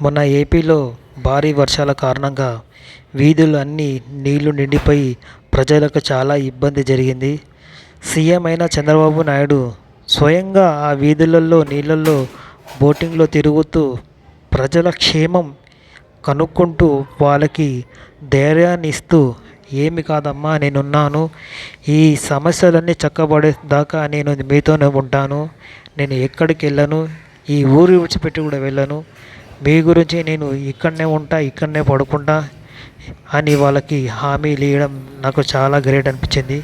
మొన్న ఏపీలో భారీ వర్షాల కారణంగా వీధులు అన్నీ నీళ్ళు నిండిపోయి ప్రజలకు చాలా ఇబ్బంది జరిగింది. సీఎం అయిన చంద్రబాబు నాయుడు స్వయంగా ఆ వీధులలో నీళ్ళల్లో బోటింగ్లో తిరుగుతూ ప్రజల క్షేమం కనుక్కుంటూ వాళ్ళకి ధైర్యాన్ని ఇస్తూ ఏమి కాదమ్మా నేనున్నాను. ఈ సమస్యలన్నీ చక్కబడేదాకా నేను మీతోనే ఉంటాను. నేను ఎక్కడికి వెళ్ళను. ఈ ఊరు విడిచిపెట్టి కూడా వెళ్ళను. మీ గురించి నేను ఇక్కడనే ఉంటా ఇక్కడనే పడుకుంటా అని వాళ్ళకి హామీలు ఇవ్వడం నాకు చాలా గ్రేట్ అనిపించింది.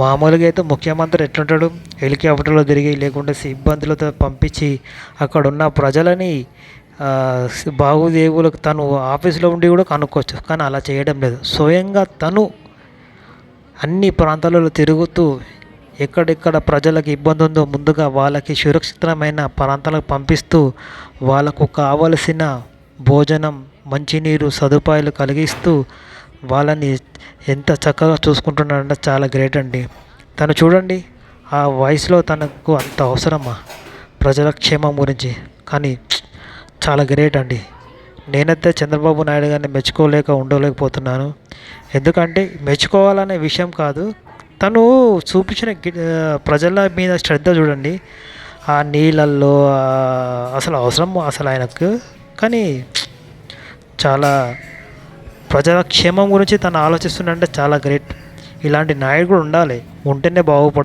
మామూలుగా అయితే ముఖ్యమంత్రి ఎట్లుంటాడు? హెలికాప్టర్లో తిరిగి లేకుంటే సిబ్బందులతో పంపించి అక్కడున్న ప్రజలని బాగుదేవులకు తను ఆఫీస్లో ఉండి కూడా కనుక్కోవచ్చు. కానీ అలా చేయడం లేదు. స్వయంగా తను అన్ని ప్రాంతాలలో తిరుగుతూ ఎక్కడెక్కడ ప్రజలకు ఇబ్బంది ఉందో ముందుగా వాళ్ళకి సురక్షితమైన ప్రాంతాలకు పంపిస్తూ వాళ్ళకు కావలసిన భోజనం మంచినీరు సదుపాయాలు కలిగిస్తూ వాళ్ళని ఎంత చక్కగా చూసుకుంటున్నాడంటే చాలా గ్రేట్ అండి. తను చూడండి ఆ వయసులో తనకు అంత అవసరమా? ప్రజల క్షేమం గురించి. కానీ చాలా గ్రేట్ అండి. నేనైతే చంద్రబాబు నాయుడు గారిని మెచ్చుకోలేక ఉండలేకపోతున్నాను. ఎందుకంటే మెచ్చుకోవాలనే విషయం కాదు తను చూపించిన ప్రజల మీద శ్రద్ధ చూడండి. ఆ నీళ్ళల్లో అసలు అవసరం అసలు ఆయనకు. కానీ చాలా ప్రజల క్షేమం గురించి తను ఆలోచిస్తుందంటే చాలా గ్రేట్. ఇలాంటి నాయకుడు ఉండాలి. ఉంటేనే బాగుపడు